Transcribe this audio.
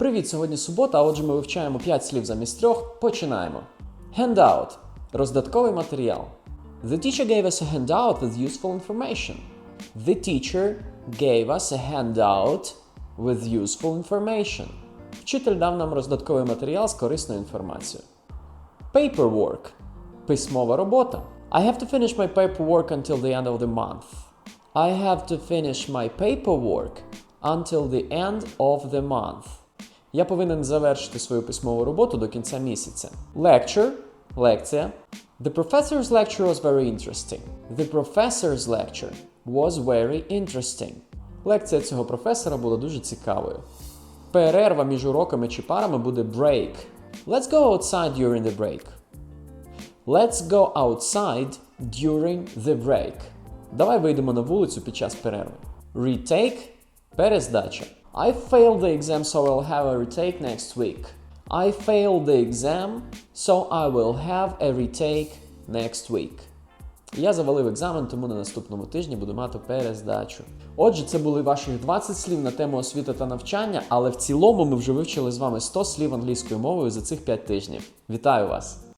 Привіт, сьогодні субота, а отже ми вивчаємо 5 слів замість трьох. Починаємо. Handout – роздатковий матеріал. The teacher gave us a handout with useful information. The teacher gave us a handout with useful information. Вчитель дав нам роздатковий матеріал з корисною інформацією. Paperwork – письмова робота. I have to finish my paperwork until the end of the month. I have to finish my paperwork until the end of the month. Я повинен завершити свою письмову роботу до кінця місяця. Lecture – лекція. The professor's lecture was very interesting. The professor's lecture was very interesting. Лекція цього професора була дуже цікавою. Перерва між уроками чи парами буде break. Let's go outside during the break. Let's go outside during the break. Давай вийдемо на вулицю під час перерви. Retake – перездача. I failed the exam, so I'll have a retake next week. I failed the exam, so I will have a retake next week. Я завалив екзамен, тому на наступному тижні буду мати перездачу. Отже, це були ваших 20 слів на тему освіти та навчання, але в цілому ми вже вивчили з вами 100 слів англійською мовою за цих 5 тижнів. Вітаю вас!